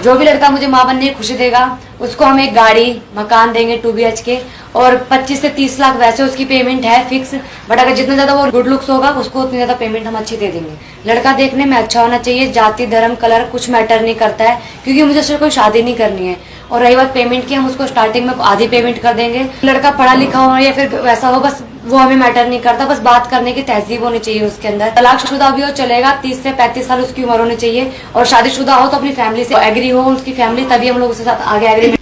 जो भी लड़का मुझे माँ बनने की खुशी देगा, उसको हम एक गाड़ी, मकान देंगे टू बी के। और 25 से 30 लाख वैसे उसकी पेमेंट है फिक्स बट अगर जितना ज़्यादा वो गुड लुक्स होगा, उसको उतनी ज़्यादा पेमेंट हम अच्छी दे देंगे। लड़का देखने में अच्छा होना चाहिए, जाति, धर्म कलर कुछ मैटर नहीं करता है, क्योंकि मुझे उससे कोई शादी नहीं करनी है। और रही बात पेमेंट की, हम उसको स्टार्टिंग में आधी पेमेंट कर देंगे। लड़का पढ़ा लिखा हो या फिर वैसा हो, बस वो हमें मैटर नहीं करता बस बात करने की तहजीब होनी चाहिए उसके अंदर। तलाकशुदा भी हो चलेगा तीस से पैंतीस साल उसकी उम्र होनी चाहिए। और शादीशुदा हो तो अपनी फैमिली से एग्री हो उसकी फैमिली तभी हम लोग उसके साथ आगे एग्री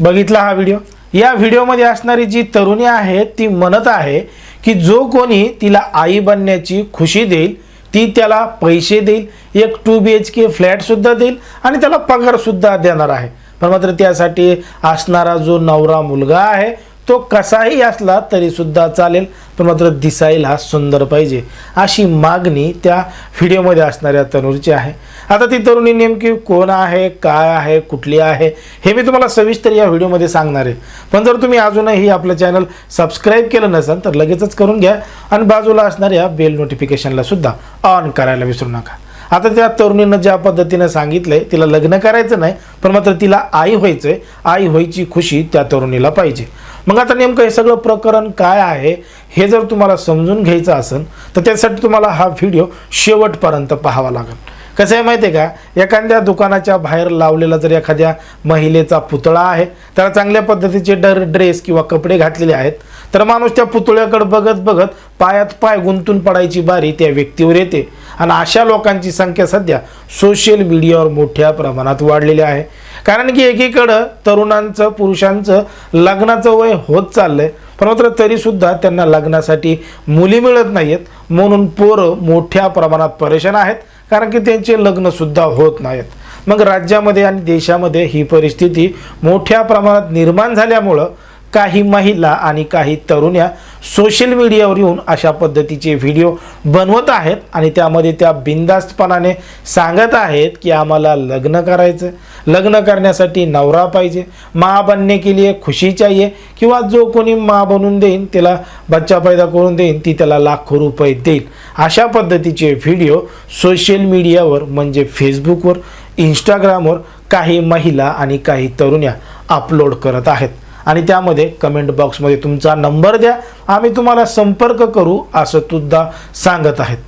बघितला हा व्हिडिओ या व्हिडिओमध्ये असणारी जी तरुणी आहे ती म्हणत आहे की जो कोणी तिला आई बनण्याची खुशी देईल ती त्याला पैसे देईल एक टू बी एच के फ्लॅटसुद्धा देईल आणि त्याला पगारसुद्धा देणार आहे. पण मात्र त्यासाठी असणारा जो नवरा मुलगा आहे तो कसाही असला तरी सुद्धा चालेल पण मात्र दिसायला सुंदर पाहिजे अशी मागणी त्या व्हिडिओमध्ये असणाऱ्या तरुणीची आहे. आता ती तरुणी नेमकी कोण आहे काय आहे कुठली आहे हे मी तुम्हाला सविस्तर या व्हिडिओमध्ये सांगणार आहे. पण जर तुम्ही अजूनही आपलं चॅनल सबस्क्राईब केलं नसेल तर लगेचच करून घ्या आणि बाजूला असणाऱ्या बेल नोटिफिकेशनला सुद्धा ऑन करायला विसरू नका. आता त्या तरुणीनं ज्या पद्धतीनं सांगितलंय तिला लग्न करायचं नाही पण मात्र तिला आई व्हायचंय आई व्हायची खुशी त्या तरुणीला पाहिजे. मग आता नेमकं हे सगळं प्रकरण काय आहे हे जर तुम्हाला समजून घ्यायचं असेल तर त्यासाठी तुम्हाला हा व्हिडिओ शेवटपर्यंत पाहावा लागेल. कसं आहे माहिती आहे का? एखाद्या दुकानाच्या बाहेर लावलेला जर एखाद्या महिलेचा पुतळा आहे त्याला चांगल्या पद्धतीचे डर ड्रेस किंवा कपडे घातलेले आहेत तर माणूस त्या पुतळ्याकडे बघत बघत पायात पाय गुंतून पडायची बारी त्या व्यक्तीवर येते. आणि अशा लोकांची संख्या सध्या सोशल मीडियावर मोठ्या प्रमाणात वाढलेली आहे. कारण की एकीकडं तरुणांचं पुरुषांचं लग्नाचं वय होत चाललंय. पण मात्र तरीसुद्धा त्यांना लग्नासाठी मुली मिळत नाहीत म्हणून पोरं मोठ्या प्रमाणात परेशान आहेत. कारण की त्यांचे लग्नसुद्धा होत नाहीत मग राज्यामध्ये आणि देशामध्ये ही परिस्थिती मोठ्या प्रमाणात निर्माण झाल्यामुळं काही महिला आणि काही तरुण्या सोशल मीडियावर येऊन अशा पद्धतीचे व्हिडिओ बनवत आहेत आणि त्यामध्ये त्या बिनधास्तपणाने सांगत आहेत की आम्हाला लग्न करायचं लग्न करण्यासाठी नवरा पाहिजे. मा बनने के लिए खुशी चाहिए. किंवा जो कोणी मा बनून देईन त्याला बच्चा पैदा करून देईन ती त्याला लाखो रुपये देईल. अशा पद्धतीचे व्हिडिओ सोशल मीडियावर म्हणजे फेसबुकवर इंस्टाग्रामवर काही महिला आणि काही तरुण्या अपलोड करत आहेत. आणि त्यामध्ये कमेंट बॉक्समध्ये तुमचा नंबर द्या. आम्ही तुम्हाला संपर्क करू असं सुद्धा सांगत आहेत.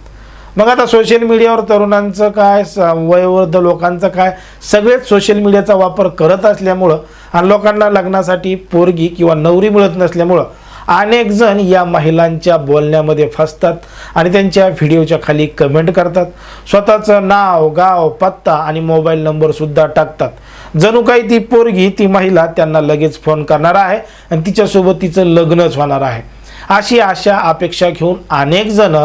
मग आता सोशल मीडियावर तरुणांचं काय स- वयोवृद्ध लोकांचं काय सगळेच सोशल मीडियाचा वापर करत असल्यामुळं आणि लोकांना लग्नासाठी पोरगी किंवा नवरी मिळत नसल्यामुळं अनेक जण या महिलांच्या बोलण्यामध्ये फसतात आणि त्यांच्या व्हिडिओच्या खाली कमेंट करतात. स्वतःचं नाव गाव पत्ता आणि मोबाईल नंबरसुद्धा टाकतात. जणू काही ती पोरगी ती महिला त्यांना लगेच फोन करणार आहे आणि तिच्यासोबत तिचं लग्नच होणार आहे. अशी आशा अपेक्षा घेऊन अनेक जण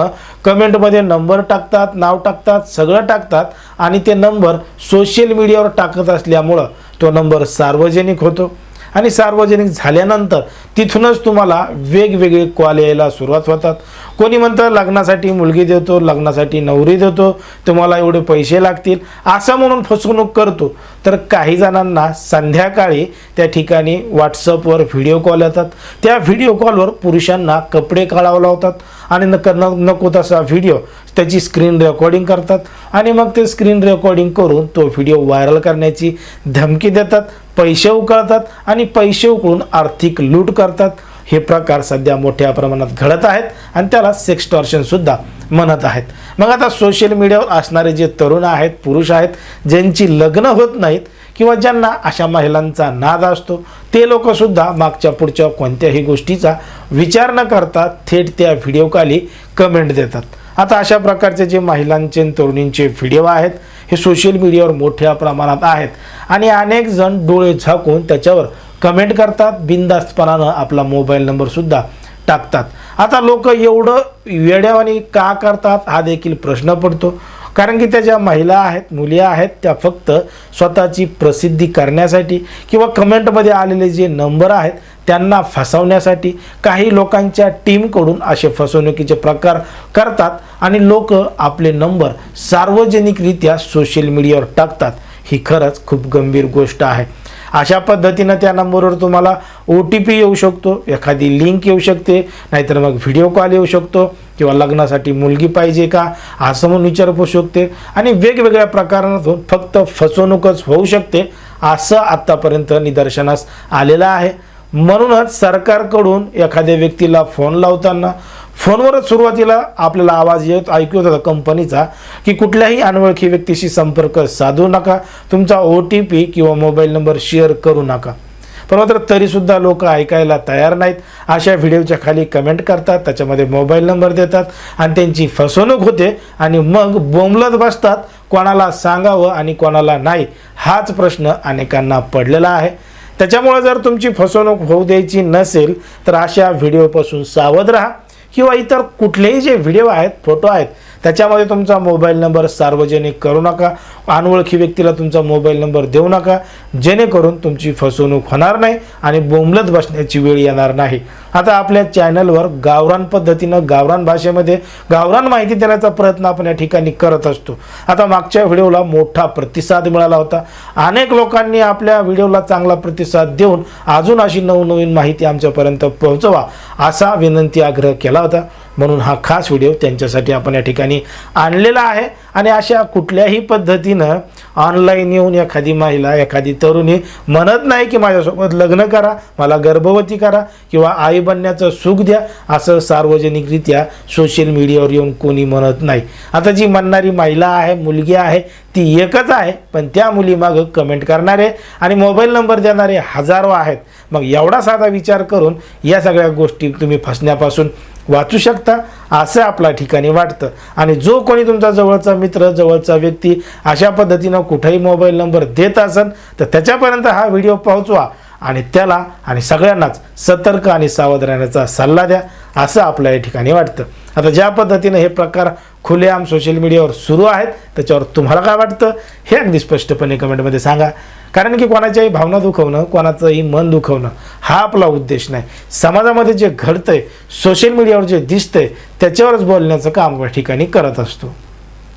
कमेंटमध्ये नंबर टाकतात नाव टाकतात सगळं टाकतात आणि ते नंबर सोशल मीडियावर टाकत असल्यामुळं तो नंबर सार्वजनिक होतो. आणि सार्वजनिक झाल्यानंतर तिथूनच तुम्हाला वेगवेगळे कॉल यायला सुरुवात होतात. कोणी म्हणतं लग्नासाठी मुलगी देतो लग्नासाठी नवरी देतो तुम्हाला एवढे पैसे लागतील. असं म्हणून फसवणूक करतो. तर काही जणांना संध्याकाळी त्या ठिकाणी व्हॉट्सअपवर व्हिडिओ कॉल येतात. त्या व्हिडिओ कॉलवर पुरुषांना कपडे काढावं लावतात आणि नक न नको तसा व्हिडिओ त्याची स्क्रीन रेकॉर्डिंग करतात. आणि मग ते स्क्रीन रेकॉर्डिंग करून तो व्हिडिओ व्हायरल करण्याची धमकी देतात. पैसे उकळतात आणि पैसे उकळून आर्थिक लूट करतात. हे प्रकार सध्या मोठ्या प्रमाणात घडत आहेत आणि त्याला सेक्स्टॉर्शन सुद्धा म्हणत आहेत. मग आता सोशल मीडियावर असणारे जे तरुण आहेत पुरुष आहेत ज्यांची लग्न होत नाहीत किंवा ज्यांना अशा महिलांचा नाद असतो ते लोकसुद्धा मागच्या पुढच्या कोणत्याही गोष्टीचा विचार न करता थेट त्या व्हिडिओखाली कमेंट देतात. आता अशा प्रकारचे जे महिलांचे तरुणींचे व्हिडिओ आहेत हे सोशल मीडियावर मोठ्या प्रमाणात आहेत. आणि अनेक जण डोळे झाकून त्याच्यावर कमेंट करतात बिनधास्तपणानं आपला मोबाईल नंबरसुद्धा टाकतात. आता लोक एवढं वेड्यावानी का करतात हा देखील प्रश्न पडतो. कारण की त्या ज्या महिला आहेत मुली आहेत त्या फक्त स्वतःची प्रसिद्धी करण्यासाठी किंवा कमेंटमध्ये आलेले जे नंबर आहेत त्यांना फसवण्यासाठी काही लोकांच्या टीमकडून असे फसवणुकीचे प्रकार करतात आणि लोक आपले नंबर सार्वजनिकरित्या सोशल मीडियावर टाकतात. ही खरंच खूप गंभीर गोष्ट आहे. अशा पद्धतीनं त्या नंबरवर तुम्हाला ओ टी पी येऊ शकतो एखादी लिंक येऊ शकते नाहीतर मग व्हिडिओ कॉल येऊ शकतो. किंवा लग्नासाठी मुलगी पाहिजे का? असं म्हणून विचारू शकते आणि वेगवेगळ्या प्रकारातून फक्त फसवणूकच होऊ शकते असं आत्तापर्यंत निदर्शनास आलेलं आहे. म्हणूनच सरकारकडून एखाद्या व्यक्तीला फोन लावताना फोनवरच सुरुवातीला आपल्याला आवाज येत ऐकू येत होता कंपनीचा की कुठल्याही अनोळखी व्यक्तीशी संपर्क साधू नका. तुमचा ओ टी पी किंवा मोबाईल नंबर शेअर करू नका. पण मात्र तरीसुद्धा लोक ऐकायला तयार नाहीत. अशा व्हिडिओच्या खाली कमेंट करतात त्याच्यामध्ये मोबाईल नंबर देतात आणि त्यांची फसवणूक होते आणि मग बोंबलत बसतात. कोणाला सांगावं आणि कोणाला नाही हाच प्रश्न अनेकांना पडलेला आहे. त्याच्यामुळे जर तुमची फसवणूक होऊ द्यायची नसेल तर अशा व्हिडिओपासून सावध राहा. किंवा इतर कुठलेही जे व्हिडिओ आहेत फोटो आहेत त्याच्यामध्ये तुमचा मोबाईल नंबर सार्वजनिक करू नका. अनोळखी व्यक्तीला तुमचा मोबाईल नंबर देऊ नका. जेणेकरून तुमची फसवणूक होणार नाही आणि बोंबलत बसण्याची वेळ येणार नाही. आता आपल्या चॅनलवर गावरान पद्धतीनं गावरान भाषेमध्ये गावरान माहिती देण्याचा प्रयत्न आपण या ठिकाणी करत असतो. आता मागच्या व्हिडिओला मोठा प्रतिसाद मिळाला होता. अनेक लोकांनी आपल्या व्हिडिओला चांगला प्रतिसाद देऊन अजून अशी नवनवीन माहिती आमच्यापर्यंत पोहोचवा असा विनंती आग्रह केला होता. म्हणून हा खास व्हिडिओ त्यांच्यासाठी आपण या ठिकाणी आणलेला आहे. आणि अशा कुठल्याही पद्धतीनं ऑनलाईन येऊन एखादी महिला एखादी तरुणी म्हणत नाही की माझ्यासोबत लग्न करा मला गर्भवती करा किंवा आई बनण्याचं सुख द्या असं सार्वजनिकरित्या सोशल मीडियावर येऊन कोणी म्हणत नाही. आता जी म्हणणारी महिला आहे मुलगी आहे ती एकच आहे पण त्या मुलीमागं कमेंट करणारे आणि मोबाईल नंबर देणारे हजारो आहेत. मग एवढा साधा विचार करून या सगळ्या गोष्टी तुम्ही फसण्यापासून वाचू शकता असं आपल्या ठिकाणी वाटतं. आणि जो कोणी तुमचा जवळचा मित्र जवळचा व्यक्ती अशा पद्धतीनं कुठेही मोबाईल नंबर देत असेल तर त्याच्यापर्यंत हा व्हिडिओ पोहोचवा. आणि त्याला आणि सगळ्यांनाच सतर्क आणि सावध राहण्याचा सल्ला द्या असं आपल्या या ठिकाणी वाटतं. आता ज्या पद्धतीनं हे प्रकार खुलेआम सोशल मीडियावर सुरू आहेत त्याच्यावर तुम्हाला काय वाटतं? हे अगदी स्पष्टपणे कमेंटमध्ये सांगा. कारण की कोणाच्याही भावना दुखवणं कोणाचंही मन दुखवणं हा आपला उद्देश नाही. समाजामध्ये जे घडतंय सोशल मीडियावर जे दिसतंय त्याच्यावरच बोलण्याचं काम या ठिकाणी करत असतो.